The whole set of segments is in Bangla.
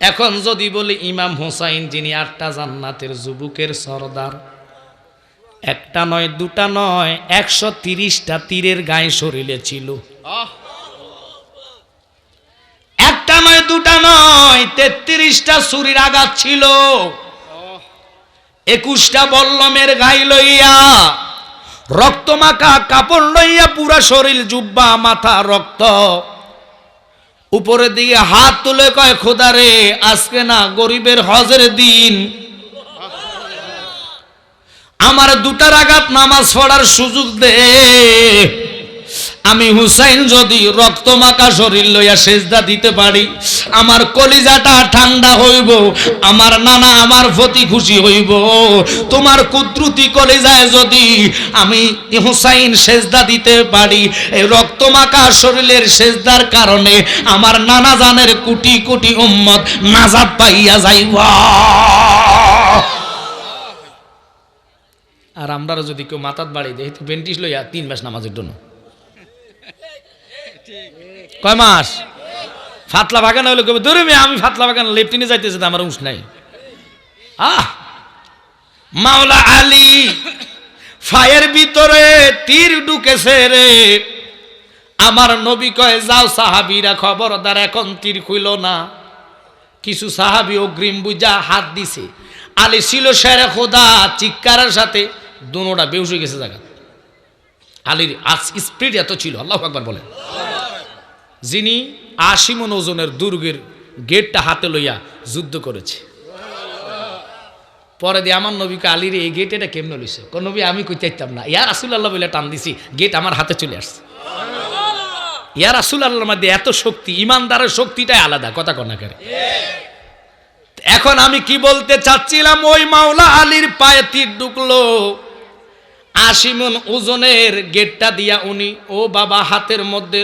এখন যদি বলি ইমাম হোসাইন যিনি আটটা জান্নাতের যুবকের সরদার একটা নয় দুটা নয় একশো তিরিশটা তীরের গায়ে শরীরে ছিল। একটা নয় দুটা নয় তেত্রিশটা ছুরির আঘাত ছিল। একুশটা বল্লমের গায়ে লইয়া রক্তমাখা কাপড় লইয়া পুরা শরীর জুব্বা মাথা রক্ত উপরের দিকে হাত তুলে কয় খোদারে আজকে না গরিবের হজের দিন। আমার দুটার আঘাত নামাজ পড়ার সুযোগ দে। আমি হুসাইন যদি রক্তমাখা শরীর লইয়া সেজদা দিতে পারি, আমার কলিজাটা ঠান্ডা হইব, আমার নানা আমার প্রতি খুশি হইব। তোমার কুদ্রুতি কলিজায় যদি আমি হুসাইন সেজদা দিতে পারি, এই রক্তমাখা শরীরের সেজদার কারণে আমার নানা জানের কোটি কোটি উম্মত নাজাত পাইয়া যাইবা। আর আমরা যদি কেউ মাথাত বাড়ি দেয় বেন্টিস লইয়া তিন মাস নামাজের জন্য। কয় মাস? ফাতলা বাগান হলে কবে ধরে মেয়ে, আমি ফাতলা বাগান লেফটিনে যাইতেছে আমার উঁস নাই। আহ! মাওলা আলী, ফায়ের ভিতরে তীর ঢুকেছে রে। আমার নবী কয়, যাও সাহাবিরা, খবরদার, এখন তীর খুইল না। কিছু সাহাবি অগ্রিম বুঝা হাত দিছে। আলী ছিল সেরে খোদা, চিৎকারের সাথে দুনোটা বেউস গেছে জায়গা আলীর আজ স্পিড এত ছিল, আল্লাহ একবার বলেন। যিনি আশিমন ওজনের দুর্গের গেটটা হাতে লইয়া যুদ্ধ করেছে। পরে দিয়ে আমার নবীকে আলীর, এই গেট এটা কেমন লইছে? কোন নবী, আমি কই চাইতাম না। ইয়ার রাসুল আল্লাহ বলে টান দিছি, গেট আমার হাতে চলে আসছে। ইয়ার রাসুল আল্লাহর মধ্যে এত শক্তি, ইমানদারের শক্তিটাই আলাদা, কথা কনা করে এখন আমি কি বলতে চাচ্ছিলাম? ওই মাওলা আলীর পায়ে তীর ঢুকলো। আশিমন ওজনের গেটটা দিয়া উনি, ও বাবা, হাতের মধ্যে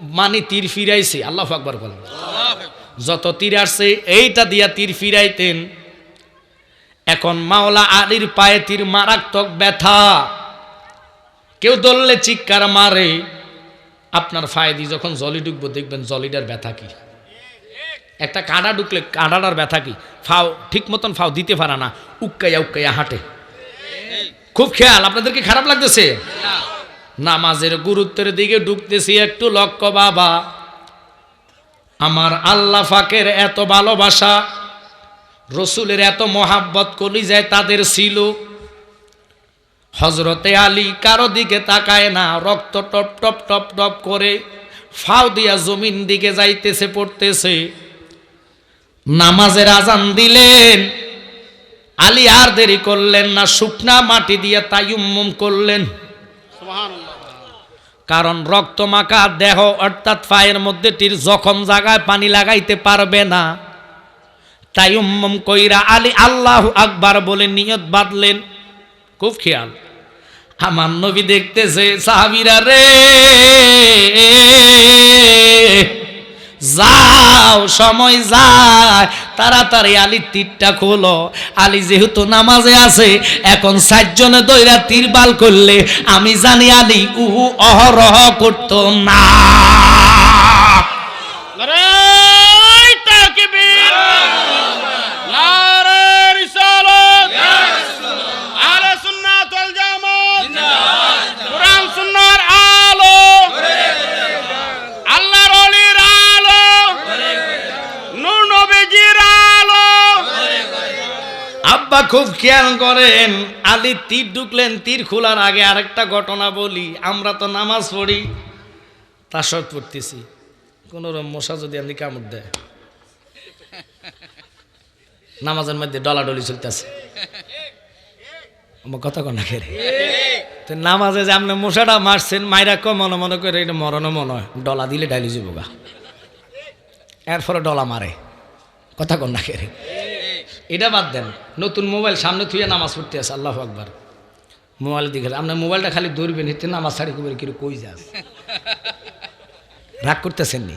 মানে তীর ফিরাইছে আল্লাহ আকবর বলেন। যত তীর আসছে এইটা দিয়া তীর ফিরাইতেন। এখন মাওলা আলীর পায়ে তীর মারাত্মক ব্যথা। কেউ দললে চিৎকার মারে আপনার ফায়দি যখন জলি ঢুকবো দেখবেন জলিটার ব্যথা কি? একটা কাঁডা ঢুকলে কাঁডাটার ব্যথা কি? ফাও ঠিক মতন ফাও দিতে পারে না উক্কাইয়া উক্কাইয়া হাঁটে। খুব খেয়াল আপনাদের কি খারাপ লাগতেছে? নামাজের গুরুত্বের দিকে ঢুকতেছি একটু লক্ষ্য, বাবা। আমার আল্লাহ ফাকের এত ভালোবাসা, রসুলের এত মহাব্বত কলি যায় তাদের ছিল। হজরতে আলী কারও দিকে তাকায় না, রক্ত টপ টপ টপ টপ করে ফাও দিয়া জমিন দিকে যাইতেছে, পড়তেছে। নামাজের আজান দিলেন। আলী আর দেরি করলেন না, শুকনা মাটি দিয়ে তাইুম্মুম করলেন। কারণ রক্তমাখা দেহ অর্থাৎ পায়ের মধ্যে টির জখম জায়গায় পানি লাগাইতে পারবে না। তাই উম্মম কইরা আলী আল্লাহ আকবার বলে নিয়ত বাঁধলেন। খুব খেয়াল। আমার নবী দেখতেছে, সাহাবিরা রে, যাও, সময় যায়। তাড়াতাড়ি আলি তীরটা খোলো। আলী যেহেতু নামাজে আছে, এখন সাতজনে দইরা তীর বাল করলে আমি জানি আলী উহু অহরহ করতো না। খুব খেয়াল করেন আলী তীর ঢুকলেন, তীর খোলার আগে আরেকটা ঘটনা বলি, আমরা তো নামাজ পড়ি তাসক পড়তেছি। কোন মশা যদি আপনি কামড় দেয়। নামাজের মধ্যে ডলাডলি চলতেছে। আমার কথা কনা খেরে তো নামাজে যে আপনি মশাটা মারছেন, মাইরা কম মনে মনে করে এটা মরণও মনে হয়। ডলা দিলে ডাইলি যাব গা। এরপরে ডলা মারে। কথা কন্যা খেরে এটা বাদ দেন। নতুন মোবাইল, সামনে থুয়ে নামাজ পড়তে আছে, আল্লাহ আকবার। মোবাইল দিকে আপনার মোবাইলটা খালি দৌড়বেন হিতে নামাজ ছাড়ি কবে কিরু কই যাস? রাগ করতেছেন নি?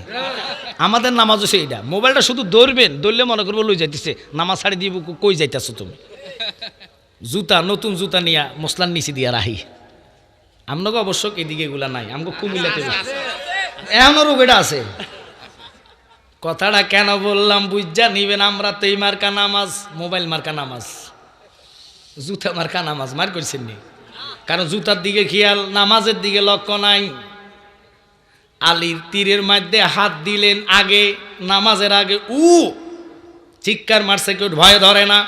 আমাদের নামাজ হচ্ছে এইটা মোবাইলটা শুধু দৌড়বেন দৌড়লে মনে করব লই যাইতেছে। নামাজ ছাড়ি দিব কই যাইতেছো তুমি? জুতা, নতুন জুতা নিয়া মশলার নিচে দিয়া রাহি। আপনাকে অবশ্য এদিকে এগুলা নাই আমাকে কুমিল্লাতে এমন রোগ এটা আছে। কথাটা কেন বললাম বুঝা নিবেন, আমরা তো এই মার্কা নামাজ, মোবাইল মার্কা নামাজ। জুতা মার্কা নামাজ, মার করছেন নি? কারণ জুতার দিকে খেয়াল, নামাজের দিকে লক্ষ্য নাই। আলীর তীরের মধ্যে হাত দিলেন আগে, নামাজের আগে, উ! চিৎকার মারছে, কেউ ভয় ধরে না।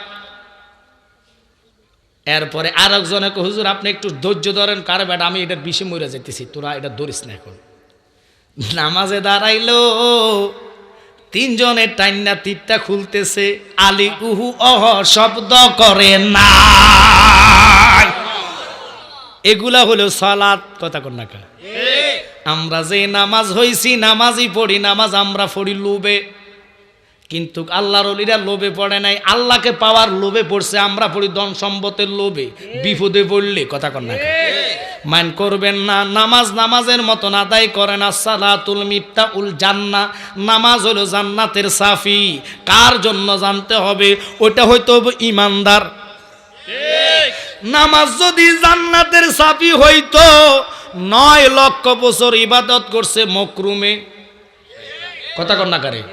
এরপরে আর একজনে হুজুর, আপনি একটু ধৈর্য ধরেন, কারে বেটা, আমি এটার বিষে মরে যেতেছি তোরা এটা ধরিস না এখন। নামাজে দাঁড়াইলো তিনজনের টাইনা তীরটা খুলতেছে, আলী উহু অহ শব্দ করে না এগুলা হলো সালাত, কথা না আমরা যে নামাজ হইছি, নামাজই পড়ি, নামাজ আমরা পড়ি লোভে। কিন্তু আল্লাহর অলিরা লোভে পড়ে নাই, আল্লাহকে পাওয়ার লোভে পড়ছে, আমরা পড়ি ধন সম্পদের লোভে। বিপদে পড়লে, কথা কর না মান করবেন না। নামাজ নামাজের মতন আদায় করেন। সালাতুল মিফতা উল জান্না নামাজ হলো জান্নাতের সাফি। কার জন্য জানতে হবে? ওটা হয়তো ইমানদার। নামাজ যদি জান্নাতের সাফি হইতো, নয় লক্ষ বছর ইবাদত করছে মকরুমে। কথা কন্যাকারে